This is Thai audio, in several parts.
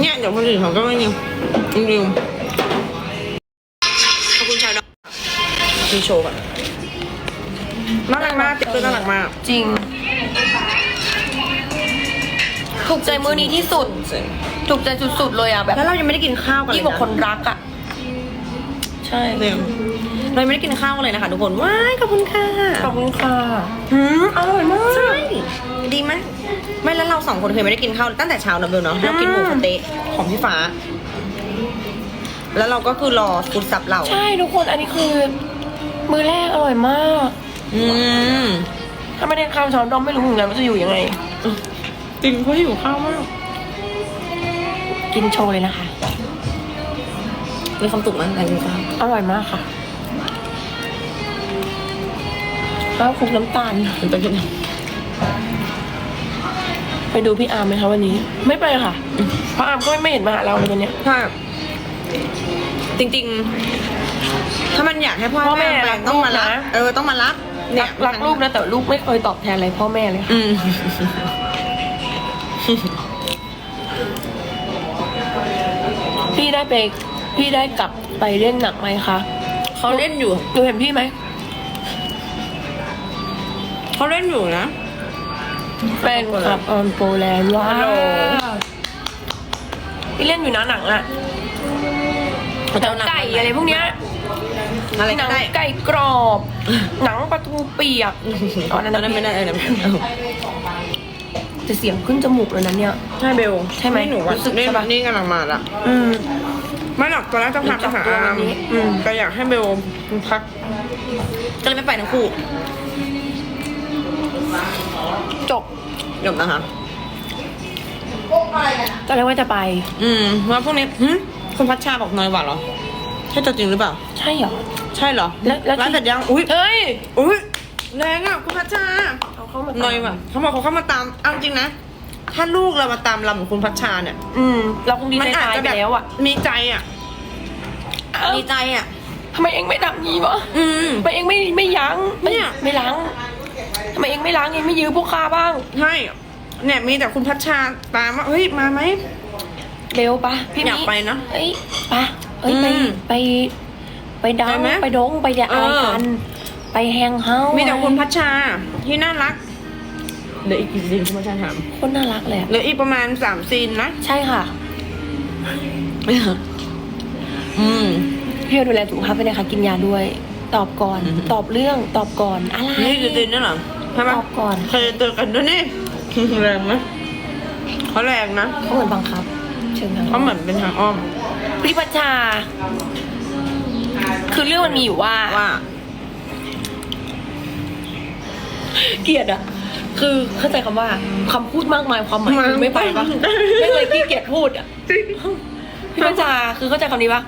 เนี่ยเดี๋ยวคนอื่นเขาก็ไม่นิวนิวขอบคุณชายดอกมีโชว์ก่อนน่ารักมากติ๊กเกอร์น่ารักมากจริง ถูกใจมือนี้ที่สุด ถูกใจสุดๆเลยอะแบบแล้วเรายังไม่ได้กินข้าวกันเลยยิ่งกว่านะคนรักอะ ใช่ เร็ว เรายังไม่ได้กินข้าวกันเลยนะคะทุกคน ว้ายขอบคุณค่ะขอบคุณค่ะหืมอร่อยมากใช่ดีไหมไม่แล้วเราสองคนเคยไม่ได้กินข้าวตั้งแต่เช้านะเบลเนาะเรากินหมูสะเต๊ะของพี่ฟ้า แล้วเราก็คือรอฟุตซับเราใช่ทุกคนอันนี้คือ มือแรกอร่อยมาก อืมถ้าไม่ได้ข้าวช้อนดอมไม่รู้เหมือนกันว่าจะอยู่ยังไงจริงเขาหิวข้าวมาก กินโชว์เลยนะคะ มีความสุขมากการกินข้าวอร่อยมากค่ะ ข้าวคลุกน้ำตาลมันจะกินไปดูพี่อาร์มไหมคะวันนี้ ไม่ไปค่ะ เพราะอาร์มก็ไม่เห็นมาหาเราเลยวันเนี้ยใช่จริงๆ ถ้ามันอยากให้พ่อพ่อแม่ไปรักต้องมารับลูกนะ เออต้องมารับรักรักลูกนะแต่ลูกไม่เคยตอบแทนอะไรพ่อแม่เลยค่ะอืมพี่ได้ไปพี่ได้กลับไปเล่นหนักไหมคะเขาเล่นอยู่ ดูเห็นพี่ไหม เขาเล่นอยู่นะแฟนคลับออนโปแลนด์ว้าฮัลโหลวพี่เล่นอยู่นะหนังอะเขาหนัจะงเอาหนังไก่อะไรพวกเนี้ยอะไรหนัก็งได้ไก่กรอบ หนังปลาทูเปียกอ๋อนั่นตอนนั้นไม่ได้เออนั่นไม่ได้เออแต่เสียงขึ้นจมูกเลยนั้นเนี่ย ใช่เบลใช่ไหมนี่หนูว่ารู้สึกนี่ใช่ปะ นี่กำลังมาละอืม ไม่หรอกตอนแรกจะพักจัจะบหาตัวอามวันนี้ อืมแต่อยากให้เบลพักก็เลยไม่ไปทั้งคู่ จบเดี๋ยวนะคะ ตอนแรกว่าจะไป อืมว่าพวกนี้หึคุณพัชชาบอกน้อยกว่าเหรอ ใช่ตัวจริงหรือเปล่า ใช่เหรอ ใช่เหรอแล้วแล้วร้านที่ เสร็จยังอุ้ยเฮ้ยอุ้ยแรงอะคุณพัชชาเอาเข้ามาหน่อยว่ะเขาบอกเขาเข้ามาตามเอาจริงนะ ถ้าลูกเรามาตามเราเหมือนคุณพัชชาเนี่ย อืม เราคงดีมัใจอาจตายจะไปแบบแล้วอะมีใจอะเอ้ามีใจอะ ทำไมเองไม่ทำงี้วะอืม ทำไมเองไม่ไม่ยั้งไม่เนี่ย ไม่ล้าง ทำไมเองไม่ล้างเองไม่ยื้อพวกข้าบ้าง ใช่เนี่ยมีแต่คุณพัชชาตามว่าเฮ้ยมาไหม เร็วปะพี่อยากมิไปนะเอ้ยปะเอ้ยไปอืมไปไปดังไปไหมไปดงไปเดะอะไรเออ กัน ไปแฮงเฮามีมีแต่คุณพัชชาที่น่ารักเหลืออีกกี่ซีนคุณพัชชาถามคนน่ารักเลยอะเหลืออีกประมาณสามซีนนะใช่ค่ะอืม พี่ก็ดูแลสุขภาพไปนะคะกินยาด้วย ตอบก่อนอืมตอบเรื่องตอบก่อนอะไรนี่คือซีนนั่นเหรอใช่ไหมตอบก่อนเคยเจอกันด้วยนี่แรงไหมเขาแรงนะเขาเหมือนบังคับเชิงทางเขาเหมือนเป็นทางอ้อมพี่ปัญชา คือเรื่องมันมีอยู่ว่าว่า เกลียดอะคือเข้าใจคำว่าคำพูดมากมายความหมายคือไม่ไปปะไม่เลยขี้เกียจพูดอะพี่ปัญชาคือเข้าใจคำนี้ปะ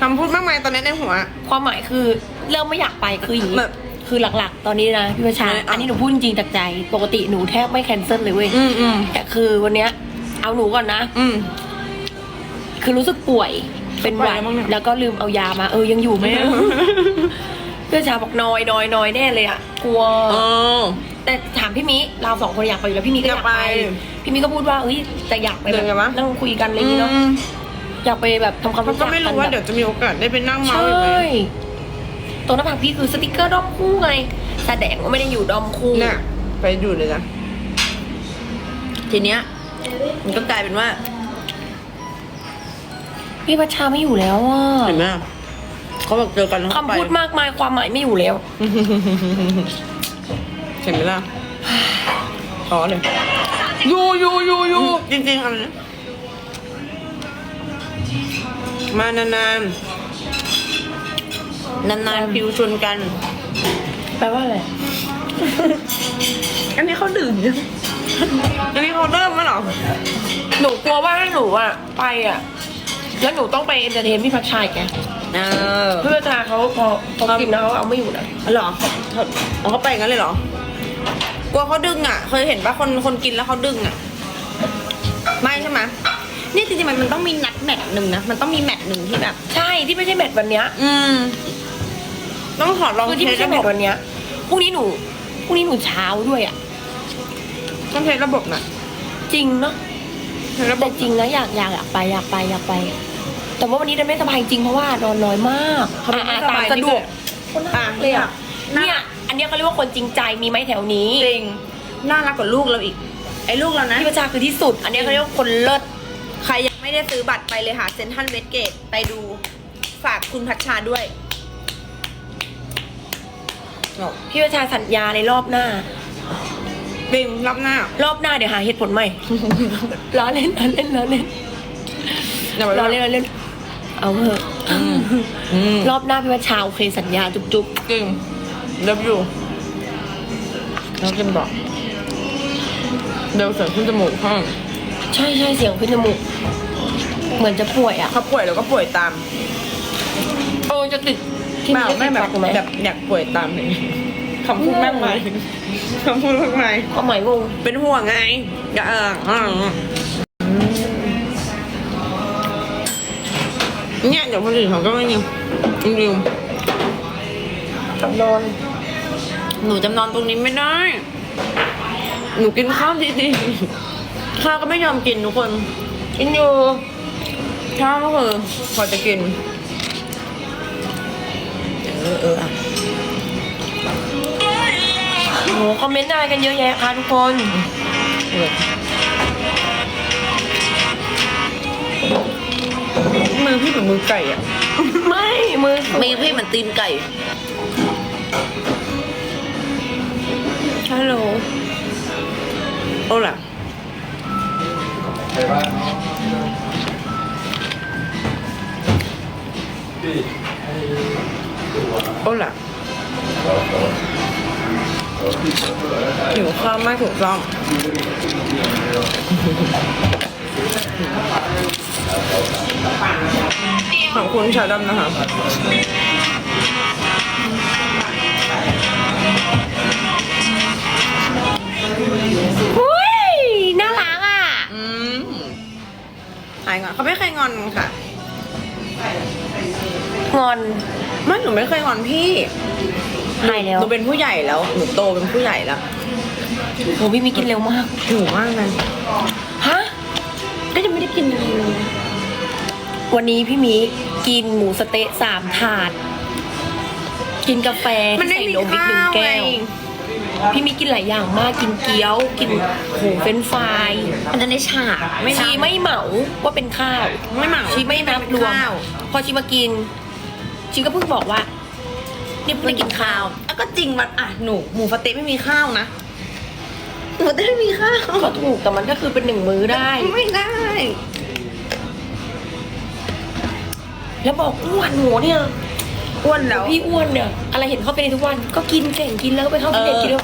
คำพูดมากมายตอนนี้ในหัว ความหมายคือ เริ่มไม่อยากไปคืออย่างนี้แบบคือหลักๆ ตอนนี้นะพี่ประชาเออเอาอันนี้หนูพูดจริงๆจากใจ ปกติหนูแทบไม่แคนเซิลเลยเว้ยอืมอืม แต่คือวันเนี้ยเอาหนูก่อนนะ อืม คือรู้สึกป่วยเป็นหวัดป่วยแล้วมั้งเนี่ย แล้วก็ลืมเอายามา เออยังอยู่ไหมไม่พี่ประชาบอกนอยนอยนอยแน่เลยอะกลัว เออ แต่ถามพี่มิเราสองคนอยากไปอยู่แล้วพี่มิก็อยากไป อยากไปพี่มิก็พูดว่าเอ้ยแต่อยากไปแบเดี๋ยวไงบวะ นั่งคุยกันอะไรอย่างงี้เนาะอืมอยากไปแบบทำความเขารู้ก็จักไม่กันรู้ว่าแบบเดี๋ยวจะมีโอกาสได้ไปนั่งใชเมาส์อีกไหม่ ตัวหน้าผากพี่คือสติกเกอร์ด้อมคู่ไงแสดงว่าไม่ได้อยู่ด้อมคู่เนี่ยไปอยู่เลยนะทีเนี้ย มันก็กลายเป็นว่า พี่พัชชาไม่อยู่แล้วอะเห็นไหมเขาบอกเจอกันแล้วเขาไปคำพูดมากมายความหมายไม่อยู่แล้วเห็นไหมล่ะท้อเลยอยู่อยู่อยู่อยู่จริงๆอะไรนะมานานๆ นานๆฟิวชนกัน แปลว่าอะไร อันนี้เขาดื่มยังอันนี้เขาเริ่มแล้วเหรอ หนูกลัวว่าถ้าหนูอะไปอะ แล้วหนูต้องไปเอนเตอร์เทนพี่พัชชาอีกไงเออพี่พัชชาเขาพอพอกินแล้วเขาเอาไม่อยู่นะเหรอเขาเอาเขาไปงั้นเลยเหรอ กลัวเขาดึงอะ เคยเห็นปะคนคนกินแล้วเขาดึงอะ ไม่ใช่ไหมนี่จริงๆมันมันต้องมีนัดแมทหนึ่งนะ มันต้องมีแมทหนึ่งที่แบบ ใช่ที่ไม่ใช่แมทวันเนี้ย อืม ต้องขอลองคือที่เทไม่สใช่ระแมบทบวันเนี้ยพรุ่งนี้หนูพรุ่งนี้หนูเช้าด้วยอะ ต้องเทสระบบน่ะจริงเนาะแล้วบแต่อกจริงนะอยากอยากอยากไปอยากไปอยากไป แต่ว่าวันนี้เดินไม่สบายจริงเพราะว่านอนน้อยมากเขาไม่สบายอะตมสะดวกอะเลยอะน่าเนี่ยอันเนี้ยเขาเรียกว่าคนจริงใจมีไหมแถวนี้จริงน่ารักกว่าลูกเราอีก ไอ้ลูกเรานะ พี่ประชาคือที่สุด อันเนี้ยเขาเรียกว่าคนเลิศ ใครยังไม่ได้ซื้อบัตรไปเลยค่ะเซนทันเวสเกตไปดูฝากคุณพัชชาด้วย พี่ประชาสัญญาในรอบหน้าบิงรับหน้ารอบหน้าเดี๋ยวหาเหตุผลใหม่ ล้อเล่นล้อเล่นล้อเล่นอย่าไปล้อเล่นล้อเล่น เอาเถอะอืมรอบหน้าพี่ประชาโอเคสัญญาจุ๊บจุ๊บจริงเลิฟอยู่น้องกินบอกเดี๋ยวเสริมขึ้นจมูกข้างใช่ใช่เสียงขึ้นจมูกเหมือนจะป่วยอะ เขาป่วยแล้วก็ป่วยตามเออจะติด ที่เปล่านี่ไม่ไม่แบแบบบไหมแบบอยากป่วยตามอย่างนี้คำพูดมากมายคำพูดมากมายความหมายงงเป็นห่วงไงอย่าเอออืมเนี่ยเดี๋ยวคนอื่นเขาก็ไม่ยิงจริงนอนๆหนูจำนอนตรงนี้ไม่ได้ หนูกินข้าวดีๆข้าวก็ไม่ยอมกินทุกคนกินอยู่ข้าวก็คือพอจะกิน เออเอออะโหคอมเมนต์อะไรกันเยอะแยะค่ะทุกคนเออมือพี่เหมือนมือไก่อะ ไม่มือมือพี่เหมือนตีนไก่ ฮัลโหลโอ้ล่ะโอ้ล่ะหิวข้าวมากถูกต้อง ขอบคุณชาดำนะคะอุ้ย น่ารักอะ อืมหายงอนเขาไม่เคยงอนค่ะ งอน ไม่หนูไม่เคยงอนพี่หายแล้ว หนูเป็นผู้ใหญ่แล้ว หนูโตเป็นผู้ใหญ่แล้วโหพี่มีกินเร็วมาก หนูมากเลยฮะ ก็ยังไม่ได้กินเลยวันนี้พี่มีกินหมูสะเต๊ะสามถาด กินกาแฟมันไม่ใส่มีนมอีกข้าหนึ่งวไงแก้ว พี่มีกินหลายอย่างมากกินเกี๊ยว กินโหเฟรนช์ฟรายอันนั้นในฉากไม่นับชีไม่เหมาว่าเป็นข้าว ไม่เหมาชีไม่นับรวม ข้าว พอชีมากิน ชีก็เพิ่งบอกว่านี่เพิ่งได้กินข้าวอะก็จริงมันอะหนูหมูสะเต๊ะไม่มีข้าวนะหมูสะเต๊ะไม่มีข้าว ก็ถูกแต่มันก็คือเป็นหนึ่งมื้อได้ ไม่ได้ แล้วบอกอ้วนหัวเนี่ยอ้วนแล้วพี่อ้วนเนี่ยอะไรเห็นเขาไปในทุกวัน ก็กินเก่งกินแล้วก็ไปเข้าฟิตเนสเออกินแล้ว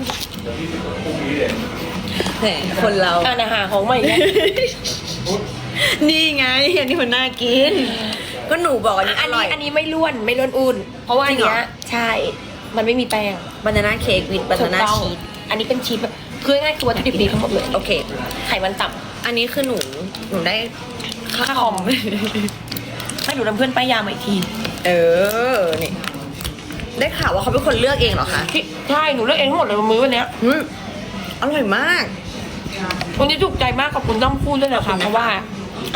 แหมคนเราอ่านอาหารของใหม่เนี่ยนี่ไงอันนี้มันน่ากิน ก็หนูบอกอันนี้อัอนร่อนี้ย อันนี้ไม่ล้วนไม่ล้วนอุ่น เพราะว่าอันจริงเหรเนี้อยใช่ มันไม่มีแป้งบานาน่าเค้กวิดบานาน่าถูกต้องชีสอันนี้เป็นชีสแบบคือง่ายๆคือวัตถุดิบดีทั้งหมดเลยโอเค ไขมันต่อันนี้คือหนู หนูได้ำค่าคอม ให้หนูนำเพื่อนป้ายยามาอีกทีเออ นี่ ได้ข่าวว่าเขาเป็นคนเลือกเองเหรอคะที่ใช่หนูเลือกเองทั้งหมดเลยมื้อวันเนี้ยอืมอร่อยมาก วันนี้ถูกใจมากขอบคุณต้องพูดด้วยนะขอบคะคุณนะคะเพราะว่า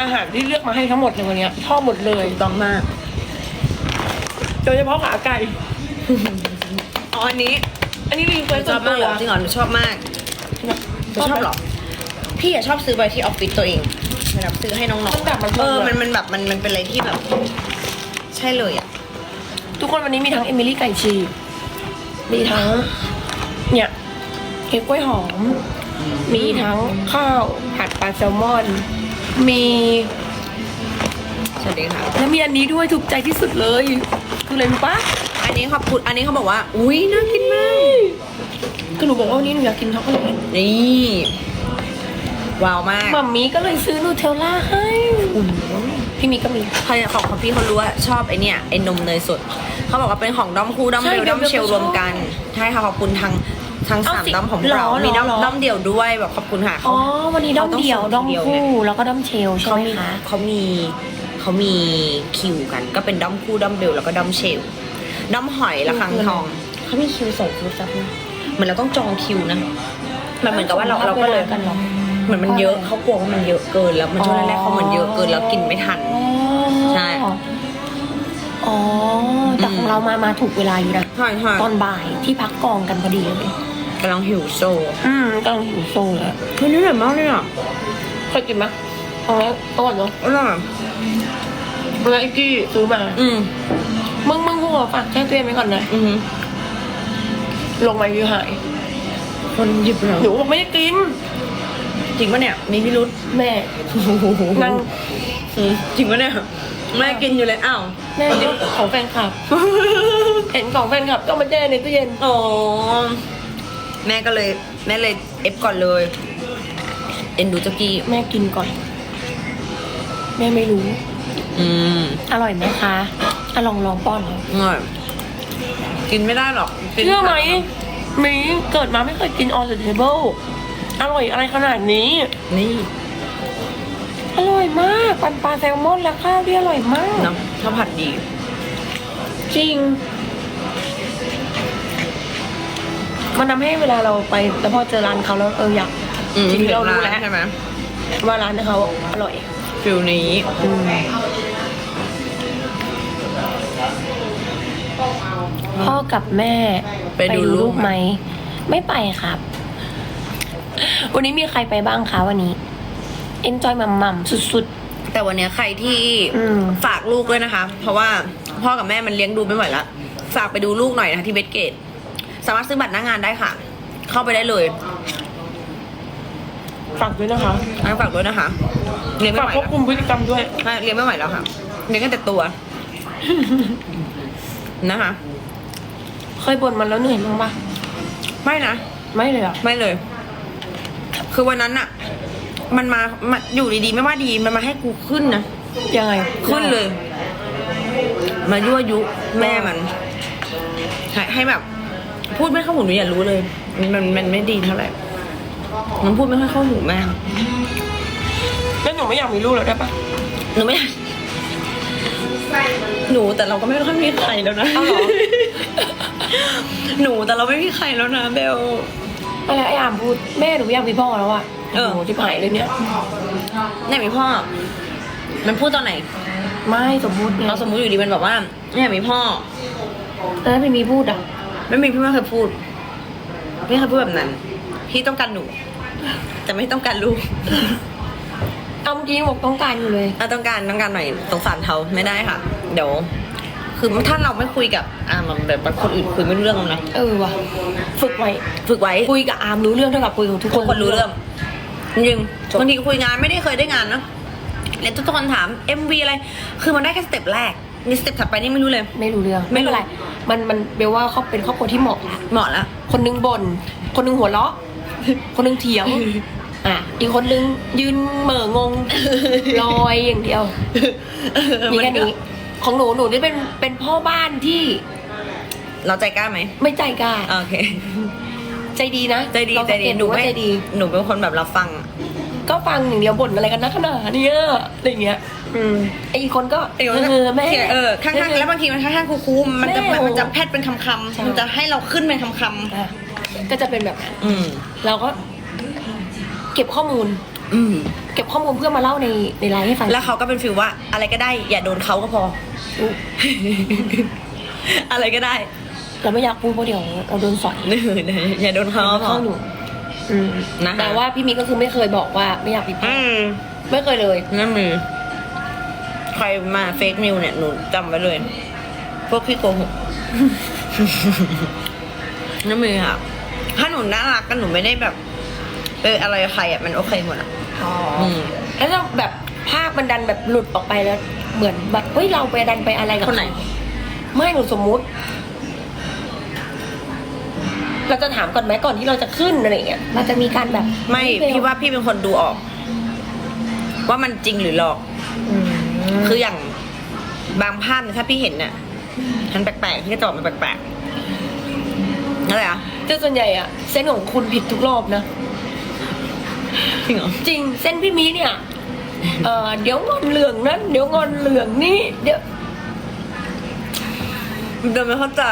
อาหารที่เลือกมาให้ทั้งหมดในวันเนี้ยชอบหมดเลยถูกต้องมากโดยเฉพาะขาไก่ อ๋ออันนี้อันนี้รีเควสชอบมากเหรอจริงเหรอหนูชอบมากหนูชอบเหรอพี่อะชอบซื้อไปที่ออฟฟิศตัวเองแบบซื้อให้น้องมันแบบมัน ๆเออมัมันมันแบบมันมันเป็นอะไรที่แบบ ใช่เลยอะทุกคนวันนี้มีทั้งเอมิลี่ไก่ฉีกมีทั้ง เนี่ยเค้กกล้วยหอม มีทั้งข้าวผัดปลาแซลมอน มีสวัสดีค่ะ และมีอันนี้ด้วยถูกใจที่สุดเลย คืออะไรรู้ปะอันนี้ขอบคุณอันนี้เขาบอกว่า อุ้ยน่ากินมากคือหนูบอกว่าวันนี้หนูอยากกินช็อกโกแลตนี่ว้าวมากมัมมี่ก็เลยซื้อนูเทลล่าให้พี่มีก็มีใครของของพี่เขารู้ว่าชอบไอเนี่ยไอนมเนยสดเขาบอกว่าเป็นของด้อมคู่ด้อมใช่เบลด้อมเบลเชลก็ชอบรวมกันใช่ค่ะขอบคุณทาง ทางเอาสามสิด้อมของหรอเรา มีด้อมหรอด้อมเดี่ยวด้วยแบบขอบคุณค่ะอ๋เขาอวันนี้ด้อมเดี่ยวเขาต้องด้อมส่งเดี่ยวคู่แล้วก็ด้อมเชลใช่เขาไหมมีคะเขามีเขามีคิวกัน ก็เป็นด้อมคู่ด้อมเบลแล้วก็ด้อมเชลด้อมหอยละครังทองเขามีคิวส่งฟู้ดซับนะเหมือนเราต้องจองคิวนะมันเหมือนกับว่าเราเราก็เลยกันหรอหเหมือนมันเยอะเขากลัวว่ามันเยอะเกินแล้วมันช่วงแรกๆเขาเหมือนเยอะเกินแล้วกินไม่ทันใช่อ๋อแต่ของเรามามาถูกเวลาอยู่นะใช่ใช่ตอนบ่ายที่พักกองกันพอดีเลย กำลังหิวโซอืมกำลังหิวโซเลยเฮ้ยนี่อร่อยมากเลยอะเคยกินไหมเอาแล้วก่อนเนาะอร่อยเมื่อไอ้กี้ซื้อมา อืมมึงมึงหัวฝากแช่ตู้เย็นไว้ก่อนนะอือหือลงมาอยู่หาย คนหยิบเหรอหนูบอกไม่ได้กิน จริงปะเนี่ย มีพิรุษแม่นั่งอืมจริงปะเนี่ยแม่กินอยู่เลยอ้าวแม่เดี๋ยวของแฟนคลับ เห็นของแฟนคลับก็มาแช่ในตู้เย็นอ๋อ แม่ก็เลยแม่เลยเอฟก่อนเลยเอ็นดูเจ้ากี้แม่กินก่อน แม่ไม่รู้ อืมอร่อยไหมคะอะลองลองป้อนเลยอร่อยกินไม่ได้หรอกกินเชื่อไหมหมีเกิดมาไม่เคยกินออ t เ e เบิลอร่อยอะไรขนาดนี้ นี่อร่อยมากปันปลาแซลมอนและข้าวที่อร่อยมากเนาะข้าวผัดดี จริง มันทำให้เวลาเราไปแล้วพอเจอร้านเขาแล้วเอออยากอืมทีนี้เรารู้ถึงแล้วใช่ไหมว่าร้านเขาอร่อยฟิลนี้อืมพ่อกับแม่ไปดูลูกไหม ไม่ไปครับ วันนี้มีใครไปบ้างคะวันนี้ enjoy มัมมัมสุด แต่วันเนี้ยใครที่อืม ฝากลูกด้วยนะคะ เพราะว่าพ่อกับแม่มันเลี้ยงดูไม่ไหวละฝากไปดูลูกหน่อยนะคะที่เบสเกต สามารถซื้อบัตรหน้างานได้ค่ะ เข้าไปได้เลยๆฝากด้วยนะคะงั้นฝากด้วยนะคะเลี้ยงไม่ฝากไหวควบแล้วคุมพฤติกรรมด้วย ใช่เลี้ยงไม่ไหวแล้วค่ะเลี้ยงกันแต่ตัวนะคะ เคยบ่นมันแล้วเหนื่อยมั้างปะไม่นะ ไม่เลยเหรอะไม่เลย คือวันนั้นอะมันมามาอยู่ดีๆ ไม่ว่าดี มันมาให้กูขึ้นนะ ยังไงขึ้นเลย มายั่วยุแม่มันให้ให้แบบ พูดไม่เข้าหูหนูอย่ารู้เลยมันมันมันไม่ดีเท่าไหร่มันพูดไม่ค่อยเข้าหูแม่แล้วหนูไม่อยากมีลูกแล้วได้ปะหนูไม่อยากหนูแต่เราก็ไม่ค่อยมีใครแล้วนะเอาเหรอ หนูแต่เราไม่มีใครแล้วนะเบล อะไรไอ้อามพูดแม่หนูอยากมีพ่อแล้วอะเออโหที่หายเลยเนี่ยเนี่ยมีพ่อ มันพูดตอนไหน ไม่สมมุติไงเราสมมุติอยู่ดีมันบอกว่าเนี่ยมีพ่อแล้วไม่มีพูดอะ ไม่มีพี่ไม่เคยพูด ไม่เคยพูดแบบนั้น พี่ต้องการหนู แต่ไม่ต้องการลูกเอาเมื่อกี้บอกต้องการอยู่เลยอะต้องการต้องการหน่อยสงสารเขาไม่ได้ค่ะ เดี๋ยว คือถ้าเราไม่คุยกับอ่ามันแบบคนอื่นคุยไม่รู้เรื่องหรอกนะ เออว่ะฝึกไว้ ฝึกไว้ คุยกับอามรู้เรื่องเท่ากับคุยกับทุกคทุนกคนรู้เรื่องจริงจบ บางทีคุยงานไม่ได้เคยได้งานนะแล้วทุกคนถาม MV อะไร คือมันได้แค่สเต็ปแรก นี่สเต็ปถัดไปนี่ไม่รู้เลย ไม่รู้เรื่องไม่ไม่รู้เป็นไรมันมันเบลว่าเขาเป็นครอบครัวที่เหมาะละเหมาะแล้วคนหนึงบ่นคนหนึงหัวเราะ คนหนึงเถียงอะอีกคนนึงยืนเหม่องงลอยอย่างเดียวมีแค่นี้ของหนูหนูนี่เป็นเป็นพ่อบ้านที่ เราใจกล้าไหมไม่ใจกล้าโอเค ใจดีนะใจดีลองใจสังดีเกตหนูว่าไม่ใจดีหนูเป็นคนแบบรับฟังอะ ก็ฟังอย่างเดียวบ่นอะไรกันนะขนาดเนี้ยอะไรอย่างเงี้ยอืมไออีกคนก็เอเออแม่เออข้างๆแล้วบางทีมันข้างๆคูๆมันจะแม่มันจะแพทเป็นคำใช่ๆมันจะให้เราขึ้นเป็นคำอะก็จะเป็นแบบนั้นๆอืมเราก็ เก็บข้อมูล อืมเก็บข้อมูลเพื่อมาเล่าในในไลน์ให้ฟังแล้วเขาก็เป็นฟิลว่า อะไรก็ได้ อย่าโดนเขาก็พออุ๊ยอะไรก็ได้ เราไม่อยากพูดเพราะเดี๋ยวเราโดนสอยอย่าโดนเขาก็พอเข้าหนู อืมนะคะแต่ว่าพี่มิกก็คือไม่เคยบอกว่าไม่อยากมีพ่ออือมไม่เคยเลย นั่นมือใครมาเฟกนิวเนี่ยหนูจำไว้เลย พวกพี่โกหกนั่นมือค่ะ ถ้าหนูน่ารักกันหนูไม่ได้แบบเอออะไรกับใครอะมันโอเคหมดอะ อ๋ออืมแล้วเราแบบภาพมันดันแบบหลุดออกไปแล้ว เหมือนแบบเฮ้ยเราไปดันไปอะไรกับคนไหน ไม่หนูสมมุติ เราจะถามก่อนไหมก่อนที่เราจะขึ้นอะไรอย่างเงี้ยเราจะมีการแบบไม่เบลพี่ว่าพี่เป็นคนดูออก ว่ามันจริงหรือหลอก อืมคืออย่างบางภาพเนี่ยถ้าพี่เห็นเนี่ยมันแปลกๆพี่ก็จะบอกมันแปลกๆอะไรอะแต่ส่วนใหญ่อะเส้นของคุณผิดทุกรอบนะ จริงเหรอจริงเส้นพี่มีเนี่ยเออเดี๋ยวงอนเหลืองนั้น เดี๋ยวงอนเหลืองนี่เดี๋ยว เดินไม่เข้าใจ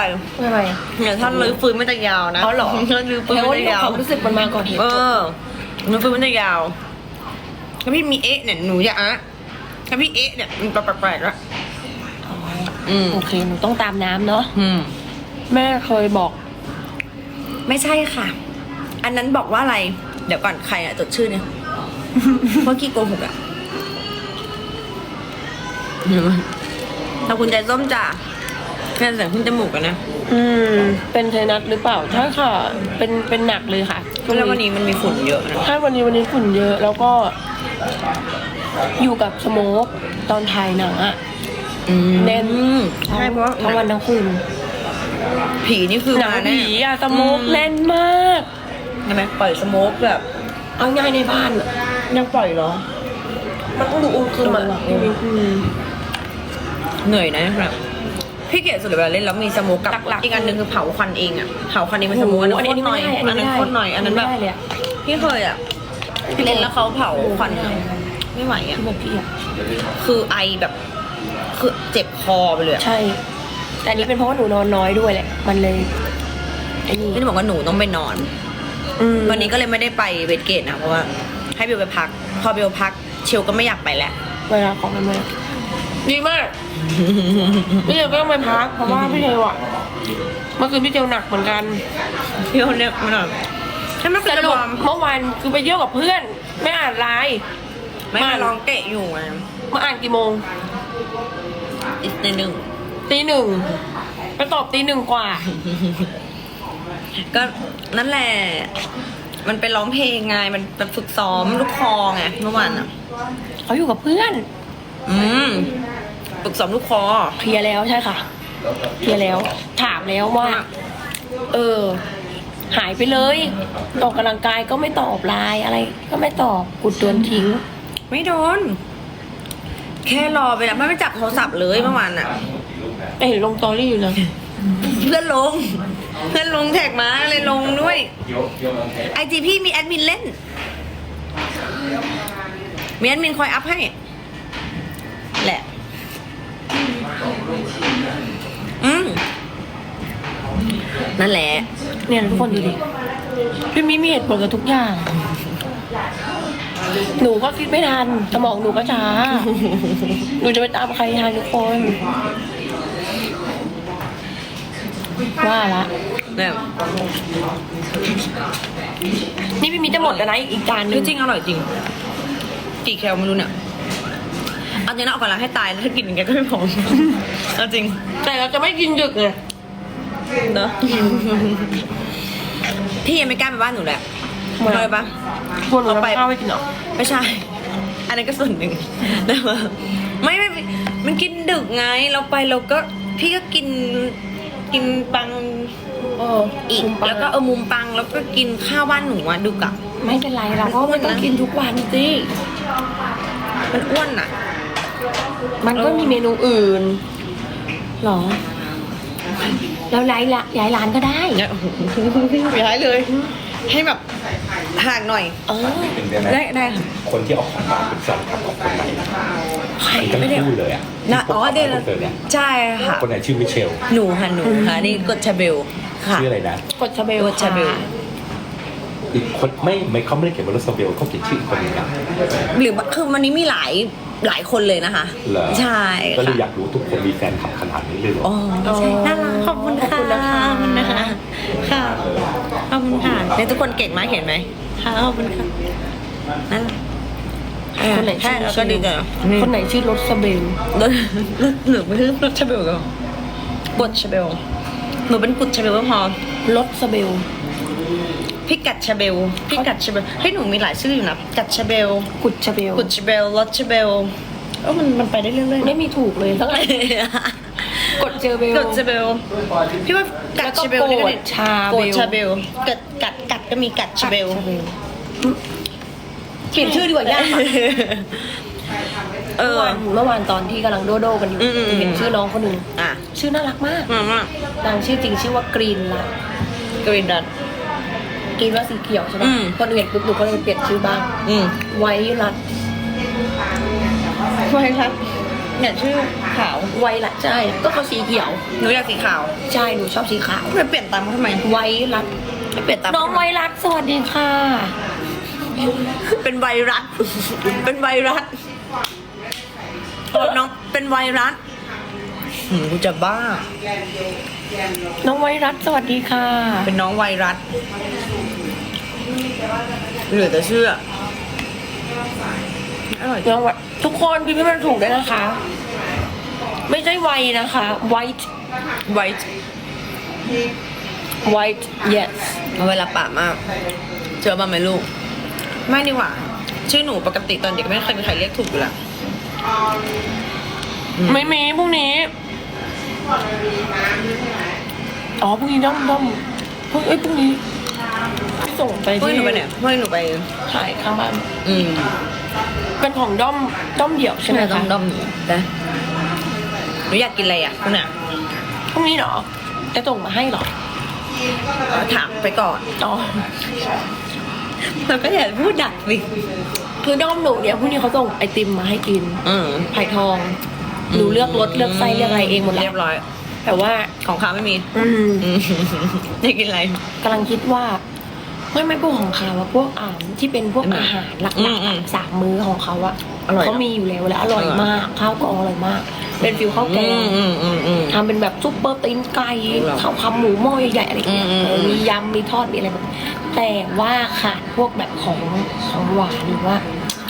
ทำไมเนี่ยถ้าลื้อฟื้นมันจะยาวนะอ๋อเหรอถ้าลื้อฟื้นแล้วมันจะยาวความรู้สึกมันมาก่อนเหตุเออลื้อฟื้นมันจะยาวถ้าพี่มีเอ๊ะเนี่ยหนูจะอะถ้าพี่เอ๊ะเนี่ยมันแปลกๆแล้วอืมโอเคหนูต้องตามน้ำเนาะอืมแม่เคยบอก ไม่ใช่ค่ะ อันนั้นบอกว่าอะไร เดี๋ยวก่อนใครอะจดชื่อเนี่ยเมื่อกี้โกหกอะขอบคุณใจส้มจ้ะ แค่ใส่ขึ้นจมูกกันนะอืม เป็นไทนัสหรือเปล่าใช่ค่ะ เป็นเป็นหนักเลยค่ะแล้ววันนี้มันมีฝุ่นเยอะนะถ้าวันนี้วันนี้ฝุ่นเยอะ แล้วก็อยู่กับสโมกตอนถ่ายหนังอะแน่นใช่เพราะว่าทั้งวันทั้งคืนผีนี่คือหนังมาแน่ผีอะสโมกแน่นมากใช่ไหมปล่อยสโมกแบบเอาง่ายในบ้านอะยังปล่อยเหรอ มันต้องดูองค์คืนมาเอออืมเหนื่อยนะแบบ พี่เกดสุดเลยเวลาเล่นแล้วมีสโมกกับหลักๆ อีกอันหนึ่งคือเผาควันเองอะเผาควันเองเป็นสโมกโอ้โหอันนั้นโคตรหน่อยอัอันนนี้นั้นไม่ได้โคตรหน่อยอันนั้นแบบ ไม่ได้เลยอะพี่เคยอะเล่นแล้วเขาเผาควันอะไม่ไหวอะที่บอกพี่อะคือไอแบบคือเจ็บคอไปเลยอะใช่ แต่อันนี้เป็นเพราะว่าหนูนอนน้อยด้วยแหละ มันเลยไอ้นี่พี่บอกว่าหนูต้องไปนอน อืมวันนี้ก็เลยไม่ได้ไปเวทเกตนะเพราะว่า ให้เบลไปพัก พอเบลพักเชลก็ไม่อยากไปแล้วเวลาของมันมา ดีมาก พี่เจลก็ต้องไปพักเพราะว่าพี่เจลอะเมื่อคืนพี่เจลหนักเหมือนกันพี่คนเนี้ยมันแบบใช่ไหมสคือรุปความเมื่อวานคือไปเที่ยวกับเพื่อน ไม่อ่านไลน์ ไม่มาลองเกะอยู่ไงมาอ่านกี่โมงอีกในหนึ่งตีหนึ่งไปตอบตีหนึ่งกว่า ก็นั่นแหละ มันไปร้องเพลงไงมันไปฝึกซ้อมลูกคอไงเมื่อวานอะเขาอยู่กับเพื่อน อืม ฝึกซ้อมลูกคอ เคลียร์แล้วใช่ค่ะ เคลียร์แล้ว ถามแล้วว่า เออ หายไปเลยออกกำลังกายก็ไม่ตอบไลน์อะไร ก็ไม่ตอบกุดโดนทิ้ง ไม่โดน แค่รอไปแล้วไม่ไปจับโทรศัพท์เลยเมื่อวานอะแต่เห็นลงตอรี่อยู่นะเพื่อนลง เพื่อนลงแท็กมาเลยลงด้วยไอจีพี่มีแอดมินเล่นมีแอดมินคอยอัพให้ แหละ อืมนั่นแหละ เนี่ยทุกคนดูดิพี่มีมีเหตุผลกับทุกอย่าง หนูก็คิดไม่ทันสมองหนูก็ช้า หนูจะไปตามใครทันทุกคน ว่าละเนี่ยนี่พี่มีจะหมดแล้วนะอีกอีกจานหนึคืงอจริงอร่อยจริง กี่แคลไม่รู้เนี่ย เอาจริงนะออกกำลังให้ตายแล้วถ้ากินอย่างเงี้ยก็ไม่พอเอาจริงแต่เราจะไม่กินดึกไงเนอะพี่ยังไม่กล้าไปบ้านหนูแหละเลยปะควรหนูเอาไป ทำข้าวไปกินเหรอไม่ใช่ อันนั้นก็ส่วนหนึ่งแต่ว่าไม่ไม่ไม่มันกินดึกไงเราไปเราก็พี่ก็กินกินปังเอออีกแล้วก็เออมุมปังแล้วก็กินข้าวบ้านหนูอะดึกอะ ไม่เป็นไรเราเพราะมันต้องกินทุกวันสิมันอ้วนอะ มันก็มีเมนูอื่นหรอ แล้วย้ายละย้ายร้านก็ได้เนี่ยโอ้โหย้ายเลย ให้แบบห่างหน่อย เออเป็นได้ไหมได้ได้ค่ะคนที่เอาของมาเป็นแฟนคลับของคนไหนใครทั้งไม่ได้คู่เลยอะนะอ๋อเดี๋ยวคนเธอเนี่ยใช่ค่ะ คนไหนชื่อมิเชล หนูค่ะหนูค่ะนี่กดชาเบลค่ะชื่ออะไรนะกดชาเบลกดชาเบลค่ะอีกคนไม่ไม่เขาไม่ได้เขียนว่าโรสเบลเขาเขียนชื่ออีกคนหนึงนะหรือว่าคือวันนี้มีหลาย หลายคนเลยนะคะ เหรอใช่ก็เลยอค่ะยากรู้ทุกคนมีแฟนคลับขนาดนี้เลยเหรออ๋อใช่น่ารักขอบคุณค่ะขอบคุณนะคะขอบคุณนะคะค่ะขอบคุณค่ะเนี่ยทุกคนเก่งมากเห็นไหมค่ะขอบคุณค่ะนั่นแหละคนไหนใช่ชื่อแล้วก็ดีใจคนไหนชื่อรสเบลรถรถหนูไม่ใช่รถชาเบลก็กดชาเบลหนูเป็นกุดชาเบลก็พอรสเบล พี่กัดชาเบลพี่กัดชาเบลเฮ้ยหนูมีหลายชื่ออยู่นะกัดชาเบลกุดชาเบลกุดชาเบลรถชาเบลเออมันมันไปได้เรื่อยๆไม่นะมีถูกเลยทั้งนั้นกดเจอเบลกดชาเบลพี่ว่ากัดชาเบลแล้วก็นี่โกก็ดดีชาเบลโกดชาเบลกัดกัดกัดก็มีกัดชาเบล เปลี่ยนชื่อดีกว่ายากอะ เอเมื่ออ วานเมื่อวานตอนที่กำลังโดโดกันอยู่อืมอืมอืมเห็นชื่อน้องคนหนึ่งอะชื่อน่ารักมากมามากนางชื่อจริงชื่อว่ากรีนละกรีนดัต กรีนว่าสีเขียวใช่ไหมอืม พอหนูเห็นปุ๊บหนูก็เลยเปลี่ยนชื่อบ้าง อืมไว้รัดไว้ครับเนี่ยชื่อขาว ไว้รัดใช่ ก็เขาสีเขียว หนูอยากสีขาวใช่ หนูชอบสีขาว ไปเปลี่ยนตามเขาทำไมไว้รัดไปเปลี่ยนตามน้องไว้รัดสวัสดีค่ะ เป็นไวรัส เป็นไวรัสเออน้องเป็นไวรัสหืมกูจะบ้า น้องไวรัสสวัสดีค่ะ เป็นน้องไวรัสเหลือแต่เชื่ออร่อยน้องไวทุกคนพี่พี่มันถูกด้วยนะคะ ไม่ใช่ไวนะคะ white ไว white yes เอาเวลาปากมาก เจอบ้างไหมลูก ไม่ดีกว่า ชื่อหนูปกติตอนเด็กไม่เคยมีใครเรียกถูกอยู่แล้วอืมไม่มีพรุ่งนี้ อ๋อพรุ่งนี้ด้อมด้อมพรุ่งเอ้ยพรุ่งนี้พี่ส่งไปเพื่อนที่หนูไปไหนเพื่อนหนูไป ถ่ายข้างบ้านอืมเป็นของด้อมด้อมเดี่ยวใช่ไหมต้อคะงด้อมหนูนะหนูอยากกินอะไรอะคุณอะพรุ่งนี้เหรอจะส่งมาให้เหรอถามไปก่อน อ๋อเราก็อย่าพูดดักสิคือด้อมหนูเนี่ยพรุ่งนี้เขาส่งไอติมมาให้กินอืมไผ่ทอง หนูเลือกรสเลือกไส้เลือกอะไรเองหมดแล้เรียวบร้อย แต่ว่าของค้าไม่มีอืมอืมอยากกินอะไร กำลังคิดว่าไม่ไม่พวกของเขาว่าพวกอ่าที่เป็นพวกอืมอาหารหลักอืมอืมๆสามมื้อของเขาอะอร่อยเขามีอยู่แล้วและอร่อยมากข้าวกล่องอร่อยมาก เป็นฟิวข้าวแกอืง มอืมอืมอืม ทำเป็นแบบซุปเปอร์ตีนไก่หรอข้าวขาหมูหม้อใหญ่ๆอะไรอย่างเงี้ยอืมอืม เออมียำมีทอดมีอะไรแบบแต่ว่าขาดพวกแบบของของหวานหรือว่า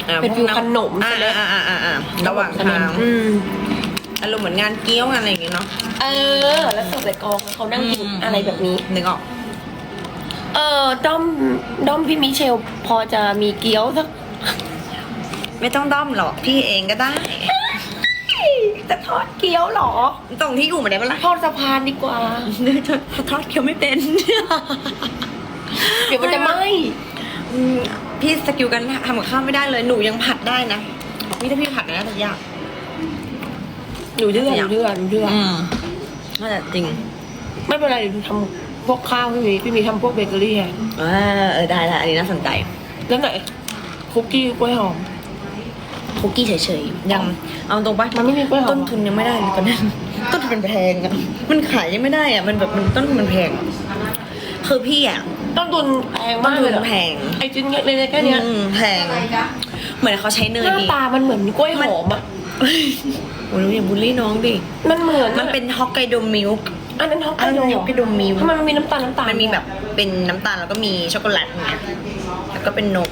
อะเป็นฟิวพกขนมอ่าใช่ไหมอ่าอ่าอ่าอ่าระหว่างทางอืมอารมณ์เหมือนงานเกี้ยวงานอะไรอย่างเงี้ยเนาะ เออ แล้วเสิร์ฟใส่กองเขานั่งกินมอะไรแบบนี้ นึกออก เออด้อมด้อมพี่มิเชล พอจะมีเกี๊ยวสักไม่ต้องด้อมหรอกพี่เองก็ได้ จะทอดเกี๊ยวเหรอ ตรงที่อยู่มาได้ปะล่ะทอดสะพานดีกว่า ทอดเคี้ยวไม่เป็น เดี๋ยวมันจะไหม อืมพี่สกิลกันทำกับข้าวไม่ได้เลยหนูยังผัดได้นะนี่ถ้าพี่ผัดนะน่าจะยาก หนูเดือดหนูเดือดหนูเดือดอืมน่าจะจริง ไม่เป็นไรเดี๋ยวหนูทำพวกข้าวพี่มีพี่มีทำพวกเบเกอรี่ให้อ่าเออได้ได้อันนี้น่าสนใจแล้วไหนคุกกี้กล้วยหอมคุกกี้เฉยๆยังเอาตรงปะมันไม่มีกล้วยหอมต้นทุนยังไม่ได้เลยตอนนั้นต้นทุนมันแพงอะมันขายยังไม่ได้อะมันแบบมันต้นทุนมันแพงคือพี่อะ ต้นทุนแพงต้มานกทุเลยนเหรอแพง ไอชิ้นเล็กๆแค่เนี้ยอืมแพง เหมือนเขาใช้เนหยน้าดีตามันเหมือนกล้วยหอมอะโอ้ยอย่าบูลลี่น้องดิ มันเหมือนมันเป็นฮอกไกโดมิลค์ อันนั้นฮอกอัไกนโดนั้นฮอกไกโดมิลค์ ทำไมมันมีน้ำตาลน้ำตาลมันมีแบบเป็นน้ำตาลแล้วก็มีช็อกโกแลตอย่างเงี้ยแล้วก็เป็นนก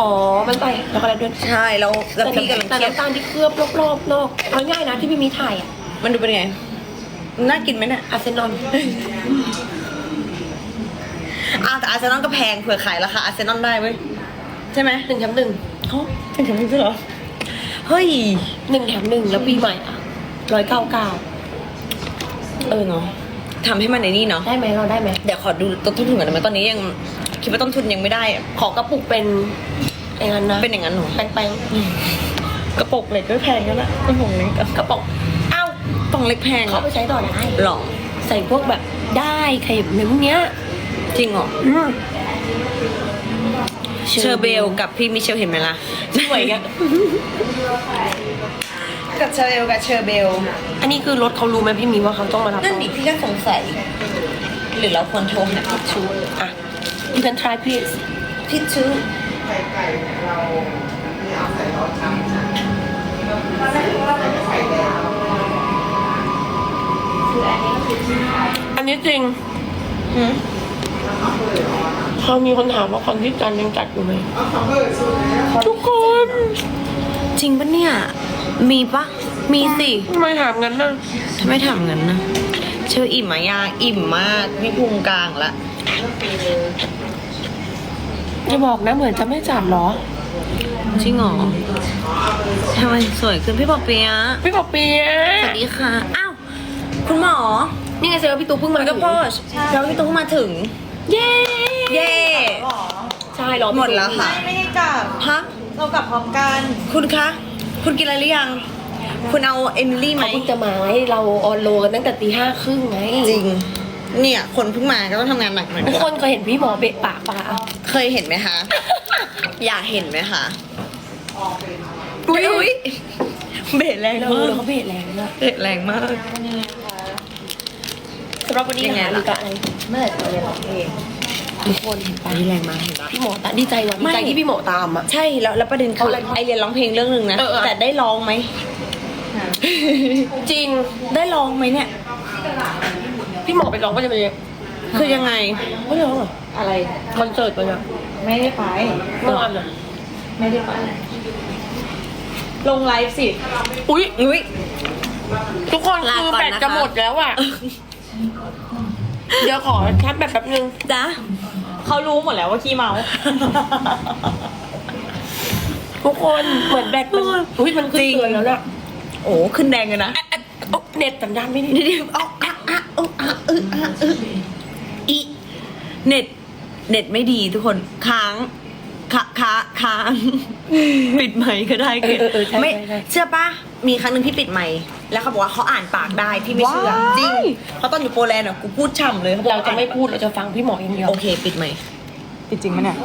อ๋อมันใส่ช็อกโกแลตด้วยใช่ แล้วแล้วพี่กำลังแต่เครียดน้ำตาลที่เคลือบรอบๆนอกเอาง่ายนะที่พี่มีถ่ายอะมันดูเป็นไง น่ากินไหมเนี่ย อาร์เซนอล อ้าวแต่อาร์เซนอลก็แพงเผื่อขายราคาอาร์เซนอลได้เว้ยใช่ไหมหนึ่งแถมหนึ่งเอ้าเป็นถึงนี้ด้วยเหรอเฮ้ยหนึ่งแถมหนึ่งแล้วปีใหม่อะร้อยเก้าเก้าเออเนาะทำให้มันในนี่เนาะได้ไหมเราได้ไหมเดี๋ยวขอดูต้นทุนก่อนได้ไหมตอนนี้ยังคิดว่าต้นทุนยังไม่ได้อะขอกระปุกเป็นอย่างนั้นนะเป็นอย่างนั้นเหรอแป้งกระปุกเหล็กก็แพงแล้วนะกระปุกเล็กอะๆกระปุกเอ้ากล่องเล็กแพงเขาอะไปใช้ต่อได้หรอใส่พวกแบบได้ขยับเนื้อพวกเนี้ย จริงเหรออืมเชอร์เบลกับพี่มิเชลเห็นไหมล่ะสวยอะกับเชอร์เบลกับเชอร์เบล อันนี้คือรถเขารู้ไหมพี่มีว่าเขาต้องมารับนั่นดิพี่ก็สงสัย หรือเราควรโทรหาทิชชูอะ you can try please ทิชชูอันนี้จริงหืม เขามีคนถามว่าคอนที่จันทร์ยังจัดอยู่ไหมทุกคน จริงปะเนี่ย มีปะมีสิทำไมถามงั้นน่ะทำไมถามงั้นนะเชออิ่มมายางอิ่มมากมีพุงกลางละจะบอกนะเหมือนจะไม่จัดเหรอจริงเหรอทำไมสวยขึ้นพี่ปอเปียะพี่ปอเปียสวัสดีค่ะ อ้าว คุณหมอ นี่ไงเซลล์พี่ตุ๊กเพิ่งมามันก็พอชแล้วพี่ตุ้งมาถึง เย้เย่ใช่เหรอหมดแล้วค่ะ ไม่ได้กลับ ฮะ เรากลับพร้อมกันคุณคะ คุณกินอะไรหรือยัง คุณเอาเอมิลี่ไหม เขาเพิ่งจะมาให้เราออนโลกันตั้งแต่ตีห้าครึ่งไงจริง เนี่ยคนเพิ่งมาก็ต้องทำงานหนักหน่อยทุกคนเคยเห็นพี่หมอเบะปากปะเคยเห็นไหมคะ อยากเห็นไหมคะอุ้ยอุ๊ยเบรแรงเอมาอกเขาเบะแรงด้วยเบรแรงมาก สำหรับวันนี้ยังไงนะคะล่ะหรือกับอะไรเมื่อไหร่จะไปเรียนร้องเพลงทุกคนเห็นไปปะแรงมากเห็นปะพี่หมอตามดีใจว่ะดีไม่ใจที่พี่หมอตามอะ ใช่แล้วแล้วประเด็นคือเอาอะไรไอเรียนร้องเพลงเรื่องหนึ่งนะเออเออแต่ได้ร้องไหม จริงได้ร้องไหมเนี่ย พี่หมอไปร้องก็จะไปเลยคือยังไงไม่ร้องเหรออะไรคอนเสิร์ตมันอะไม่ได้ไปเมื่อวานอะไม่ได้ไปลงไลฟ์สิ อุ้ยอุ้ยทุกคนลาคือก่อนแบตนะคะจะหมดแล้วอะ เดี๋ยวขอชาร์จแบตแป๊บนึง จ้าเขารู้หมดแล้วว่าขี้เมา ทุกคนเหมือนแบตมันอุ้ยมันขึ้นจริง เตือนแล้วน่ะโอ้ขึ้นแดงเลยนะอะอะโอ๊ะเน็ตสัญญาณไม่ดีเดี๋ยวๆเอาอะอะอึอะอะอึอะอึอีเน็ต เน็ตไม่ดีทุกคนค้างค้าค้าค้าง ปิดไมค์ก็ได้เออเออเออใช่ไม่ใช่ใช่ เชื่อปะมีครั้งหนึ่งพี่ปิดไมค์ แล้วเขาบอกว่าเขาอ่านปากได้พี่ไม่เชื่อว้าย จริงเพราะตอนอยู่โปแลนด์อะกูพูดฉ่ำเลยขบอกเราจะไม่พูดเราจะฟังพี่หมออย่างเดียว โอเค ปิดไมค์ จริงไหมเนี่ย